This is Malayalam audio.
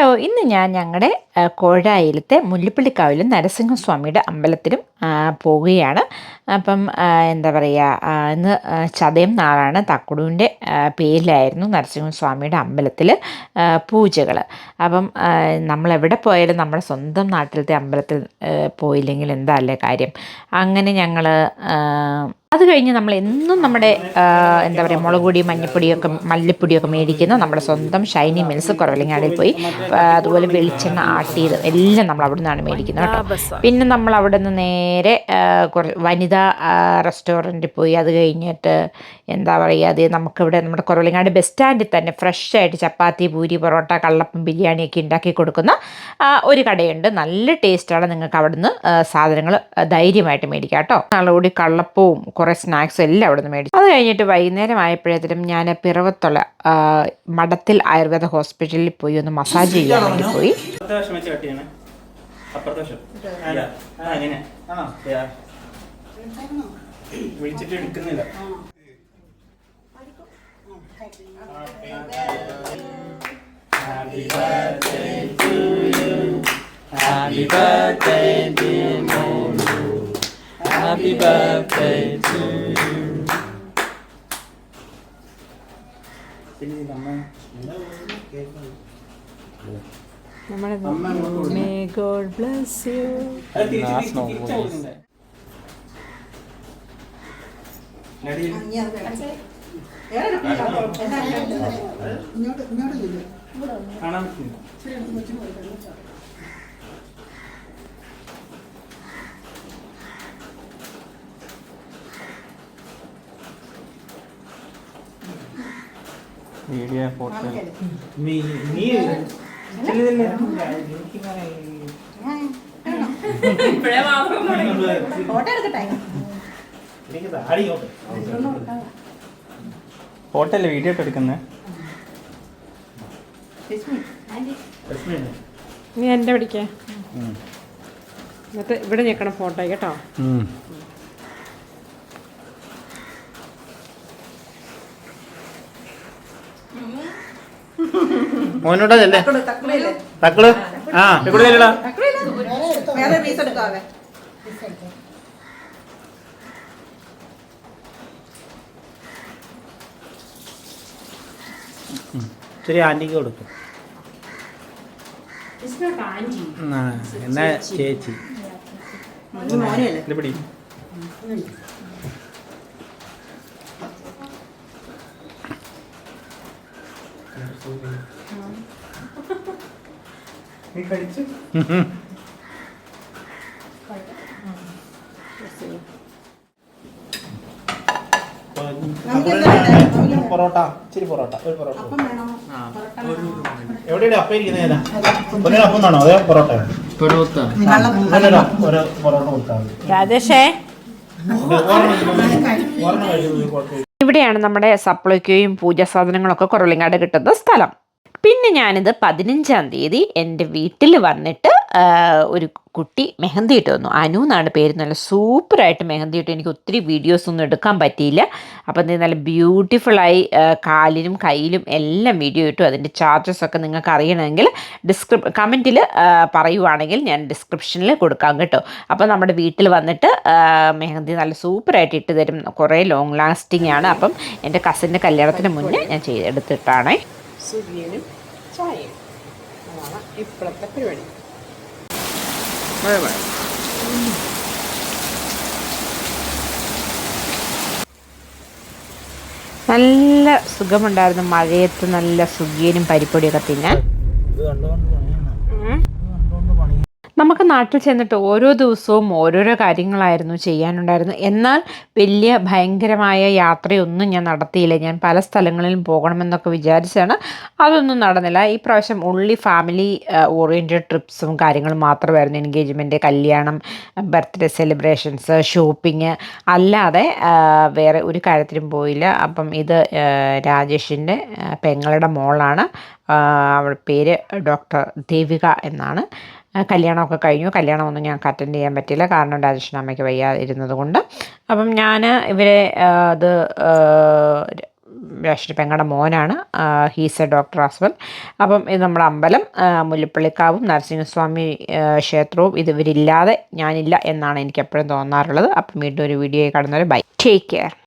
ഹലോ ഇന്ന് ഞാൻ ഞങ്ങളുടെ കോഴായിലത്തെ മുല്ലപ്പള്ളിക്കാവിലും നരസിംഹസ്വാമിയുടെ അമ്പലത്തിലും പോവുകയാണ്. അപ്പം എന്താ പറയുക ഇന്ന് ചതയം നാളാണ് തക്കുടുവിന്റെ പേരിലായിരുന്നു നരസിംഹസ്വാമിയുടെ അമ്പലത്തിൽ പൂജകൾ അപ്പം നമ്മളെവിടെ പോയാലും നമ്മുടെ സ്വന്തം നാട്ടിലത്തെ അമ്പലത്തിൽ പോയില്ലെങ്കിൽ എന്താ അല്ലേ കാര്യം? അങ്ങനെ ഞങ്ങൾ അത് കഴിഞ്ഞ് നമ്മൾ എന്നും നമ്മുടെ എന്താ പറയുക മുളക് പൊടി മഞ്ഞപ്പൊടിയൊക്കെ മല്ലിപ്പൊടിയൊക്കെ മേടിക്കുന്ന നമ്മുടെ സ്വന്തം ഷൈനി മിൽസ് കുറവലങ്ങാടിൽ പോയി അതുപോലെ വെളിച്ചെണ്ണ ആട്ടിയത് എല്ലാം നമ്മൾ അവിടെ നിന്നാണ് മേടിക്കുന്നത് കേട്ടോ. പിന്നെ നമ്മൾ അവിടെ നിന്ന് നേരെ കുറച്ച് വനിതാ റെസ്റ്റോറന്റിൽ പോയി. അത് കഴിഞ്ഞിട്ട് എന്താ പറയുക അത് നമുക്കിവിടെ നമ്മുടെ കുറവലങ്ങാട് ബസ് സ്റ്റാൻഡിൽ തന്നെ ഫ്രഷ് ആയിട്ട് ചപ്പാത്തി പൂരി പൊറോട്ട കള്ളപ്പം ബിരിയാണിയൊക്കെ ഉണ്ടാക്കി കൊടുക്കുന്ന ഒരു കടയുണ്ട്. നല്ല ടേസ്റ്റാണ് നിങ്ങൾക്ക് അവിടുന്ന് സാധനങ്ങൾ ധൈര്യമായിട്ട് മേടിക്കാം കേട്ടോ. നാളുകൂടി കള്ളപ്പവും കുറേ സ്നാക്സും എല്ലാം അവിടെ നിന്ന് മേടിച്ചു അത് കഴിഞ്ഞിട്ട് വൈകുന്നേരം ആയപ്പോഴത്തേനും ഞാൻ പിറവത്തുള്ള മഠത്തിൽ ആയുർവേദ ഹോസ്പിറ്റലിൽ പോയി ഒന്ന് മസാജ് ചെയ്യാൻ വേണ്ടി പോയി. വിളിച്ചിട്ട് എടുക്കുന്നില്ല Happy birthday to you. Happy birthday dear Molu. Happy birthday to you. അത് തിരിച്ച് തിരിച്ച് തിരിച്ചാ കൊടുക്കണ്ടേ? നടിയിൽ കാണാൻ പറ്റുന്നില്ല വീഡിയോ ഫോട്ടോ നീ നീ ഫോട്ടോ അല്ലേ വീഡിയോ ഒക്കെ എടുക്കുന്നത് നീ എന്റെ പിടിക്കേ. എന്നിട്ട് ഇവിടെ ഞെക്കണം ഫോട്ടോ കേട്ടോ. മോനോടല്ലേ തക്കൾ ആ എവിടെ ചെല്ലടാ ശരി ആന്റിക്ക് കൊടുക്കും. എന്നാ ചേച്ചി. ഇത് നീ കഴിച്ചു? പൊറോട്ട ഇച്ചിരി പൊറോട്ട ഒരു പൊറോട്ട. എവിടെയാണ് അപ്പം ഇരിക്കുന്നത് ഏതാ ഒരു അപ്പം വേണോ അതോ. പൊറോട്ട? പൊറോട്ട. പൊറോട്ട കൊടുത്താൽ മതി. രാജേഷേ. ഒരെണ്ണം കഴിച്ചു. ഇവിടെയാണ് നമ്മുടെ സപ്ലൈക്കോയും പൂജാ സാധനങ്ങളൊക്കെ കുറവിലങ്ങാട് കിട്ടുന്ന സ്ഥലം. പിന്നെ ഞാനിത് പതിനഞ്ചാം തീയതി എന്റെ വീട്ടിൽ വന്നിട്ട് ഒരു കുട്ടി മെഹന്തി ഇട്ട് വന്നു അനു എന്നാണ് പേര്. നല്ല സൂപ്പറായിട്ട് മെഹന്തി ഇട്ട്. എനിക്ക് ഒത്തിരി വീഡിയോസ് ഒന്നും എടുക്കാൻ പറ്റിയില്ല. അപ്പം നല്ല ബ്യൂട്ടിഫുള്ളായി കാലിനും കയ്യിലും എല്ലാം വീഡിയോ ഇട്ടു. അതിന്റെ ചാർജസ് ഒക്കെ നിങ്ങൾക്ക് അറിയണമെങ്കിൽ ഡിസ്ക്രിപ് കമന്റിൽ പറയുവാണെങ്കിൽ ഞാൻ ഡിസ്ക്രിപ്ഷനിൽ കൊടുക്കാം കേട്ടോ. അപ്പോൾ നമ്മുടെ വീട്ടിൽ വന്നിട്ട് മെഹന്തി നല്ല സൂപ്പറായിട്ട് ഇട്ട് തരും. കുറേ ലോങ് ലാസ്റ്റിംഗ് ആണ്. അപ്പം എന്റെ കസിന്റെ കല്യാണത്തിന് മുന്നേ ഞാൻ ചെയ്ത് എടുത്തിട്ടാണേ സുഖിയനും ഇപ്പോഴത്തെ പരിപാടി. നല്ല സുഖമുണ്ടായിരുന്നു. മഴയത്ത് നല്ല സുഖിയനും പരിപ്പൊടിയൊക്കെ തിന്നാൻ. നമുക്ക് നാട്ടിൽ ചെന്നിട്ട് ഓരോ ദിവസവും ഓരോരോ കാര്യങ്ങളായിരുന്നു ചെയ്യാനുണ്ടായിരുന്നു. എന്നാൽ വലിയ ഭയങ്കരമായ യാത്രയൊന്നും ഞാൻ നടത്തിയില്ല. ഞാൻ പല സ്ഥലങ്ങളിലും പോകണമെന്നൊക്കെ വിചാരിച്ചാണ് അതൊന്നും നടന്നില്ല. ഈ പ്രാവശ്യം ഉള്ളി ഫാമിലി ഓറിയന്റഡ് ട്രിപ്സും കാര്യങ്ങളും മാത്രമായിരുന്നു. എൻഗേജ്മെന്റ് കല്യാണം ബർത്ത്ഡേ സെലിബ്രേഷൻസ് ഷോപ്പിംഗ് അല്ലാതെ വേറെ ഒരു കാര്യത്തിലും പോയില്ല. അപ്പം ഇത് രാജേഷിന്റെ പെങ്ങളുടെ മോളാണ്. അവളുടെ പേര് ഡോക്ടർ ദേവിക എന്നാണ്. കല്യാണമൊക്കെ കഴിഞ്ഞു. കല്യാണമൊന്നും ഞങ്ങൾക്ക് അറ്റൻഡ് ചെയ്യാൻ പറ്റില്ല കാരണം രാജേഷിന്റെ അമ്മയ്ക്ക് വയ്യാതിരുന്നത് കൊണ്ട്. അപ്പം ഞാൻ ഇവരെ അത് രാഷ്ട്രീയ പെങ്ങളുടെ മോനാണ്. He's a doctor as well അപ്പം ഇത് നമ്മുടെ അമ്പലം മുല്ലപ്പള്ളിക്കാവും നരസിംഹസ്വാമി ക്ഷേത്രവും ഇത് ഇവരില്ലാതെ ഞാനില്ല എന്നാണ് എനിക്ക് എപ്പോഴും തോന്നാറുള്ളത്. അപ്പം വീണ്ടും ഒരു വീഡിയോ കടന്നൊരു ബൈ. Take care